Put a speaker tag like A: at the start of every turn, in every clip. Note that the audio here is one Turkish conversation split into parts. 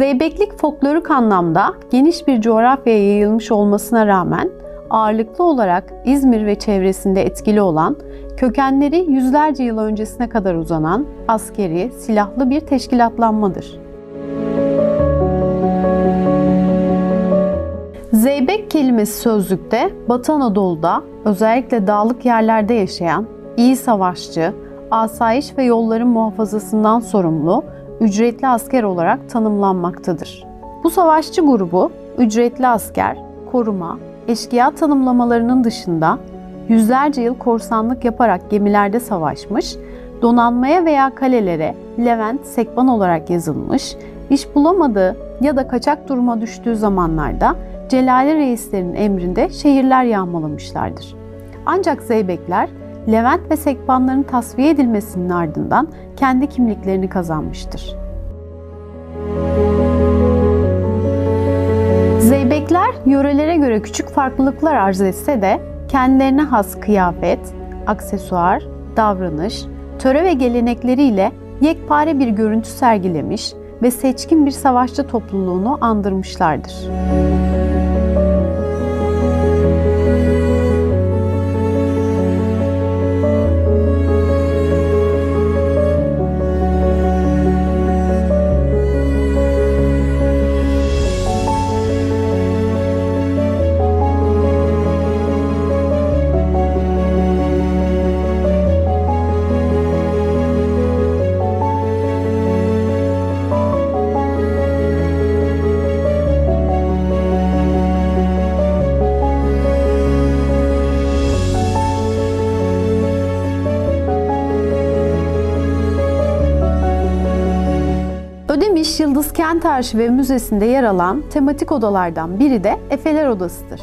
A: Zeybeklik folklorik anlamda geniş bir coğrafyaya yayılmış olmasına rağmen ağırlıklı olarak İzmir ve çevresinde etkili olan, kökenleri yüzlerce yıl öncesine kadar uzanan askeri, silahlı bir teşkilatlanmadır. Zeybek kelimesi sözlükte Batı Anadolu'da özellikle dağlık yerlerde yaşayan, iyi savaşçı, asayiş ve yolların muhafazasından sorumlu, ücretli asker olarak tanımlanmaktadır. Bu savaşçı grubu ücretli asker, koruma, eşkıya tanımlamalarının dışında yüzlerce yıl korsanlık yaparak gemilerde savaşmış, donanmaya veya kalelere Levent Sekban olarak yazılmış, iş bulamadığı ya da kaçak duruma düştüğü zamanlarda Celali reislerin emrinde şehirler yağmalamışlardır. Ancak Zeybekler Levent ve Sekbanların tasfiye edilmesinin ardından kendi kimliklerini kazanmıştır. Zeybekler yörelere göre küçük farklılıklar arz etse de kendilerine has kıyafet, aksesuar, davranış, töre ve gelenekleriyle yekpare bir görüntü sergilemiş ve seçkin bir savaşçı topluluğunu andırmışlardır. Ödemiş Yıldız Kent Arşivi Müzesi'nde yer alan tematik odalardan biri de Efeler Odası'dır.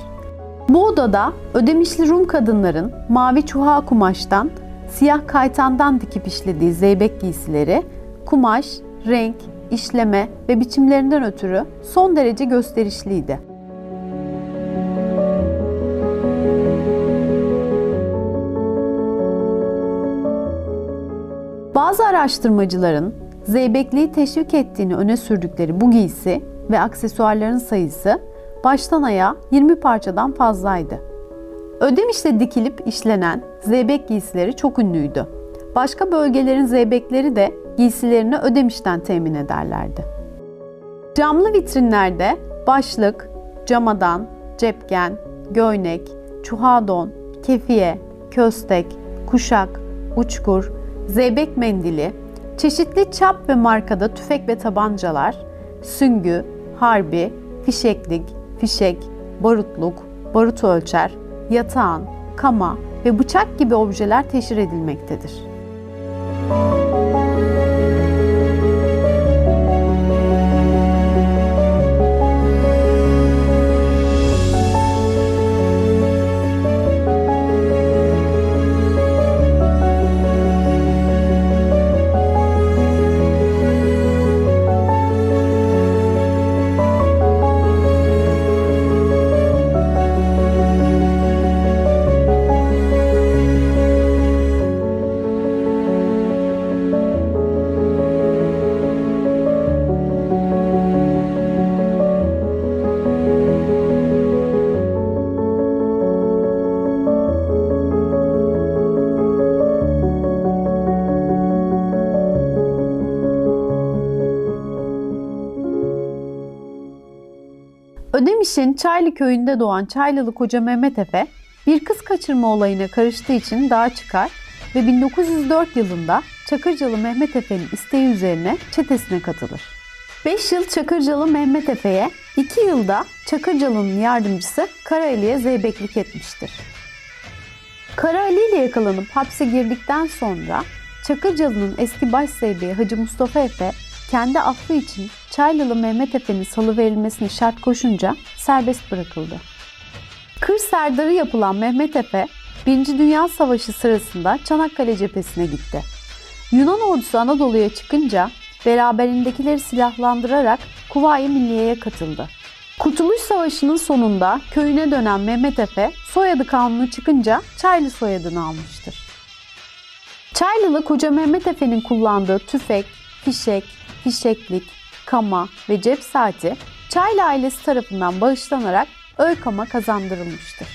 A: Bu odada Ödemişli Rum kadınların mavi çuha kumaştan, siyah kaytandan dikip işlediği zeybek giysileri, kumaş, renk, işleme ve biçimlerinden ötürü son derece gösterişliydi. Bazı araştırmacıların Zeybekliği teşvik ettiğini öne sürdükleri bu giysi ve aksesuarların sayısı baştan ayağa 20 parçadan fazlaydı. Ödemiş'te dikilip işlenen zeybek giysileri çok ünlüydü. Başka bölgelerin zeybekleri de giysilerini Ödemiş'ten temin ederlerdi. Camlı vitrinlerde başlık, camadan, cepken, göynek, çuhadon, kefiye, köstek, kuşak, uçkur, zeybek mendili, Çeşitli çap ve markada tüfek ve tabancalar, süngü, harbi, fişeklik, fişek, barutluk, barut ölçer, yatağan, kama ve bıçak gibi objeler teşhir edilmektedir. Ödemiş'in Çaylı köyünde doğan Çaylılı koca Mehmet Efe bir kız kaçırma olayına karıştığı için dağa çıkar ve 1904 yılında Çakırcalı Mehmet Efe'nin isteği üzerine çetesine katılır. 5 yıl Çakırcalı Mehmet Efe'ye, 2 yılda Çakırcalı'nın yardımcısı Karaali'ye zeybeklik etmiştir. Karaali ile yakalanıp hapse girdikten sonra Çakırcalı'nın eski başzeybeği Hacı Mustafa Efe kendi affı için Çaylılı Mehmet Efe'nin salı verilmesini şart koşunca serbest bırakıldı. Kır serdarı yapılan Mehmet Efe, 1. Dünya Savaşı sırasında Çanakkale cephesine gitti. Yunan ordusu Anadolu'ya çıkınca beraberindekileri silahlandırarak Kuvayi Milliye'ye katıldı. Kurtuluş Savaşı'nın sonunda köyüne dönen Mehmet Efe soyadı kanunu çıkınca Çaylı soyadını almıştır. Çaylılı Koca Mehmet Efe'nin kullandığı tüfek, fişek, fişeklik, kama ve cep saati Çaylı ailesi tarafından bağışlanarak Öykam'a kazandırılmıştır.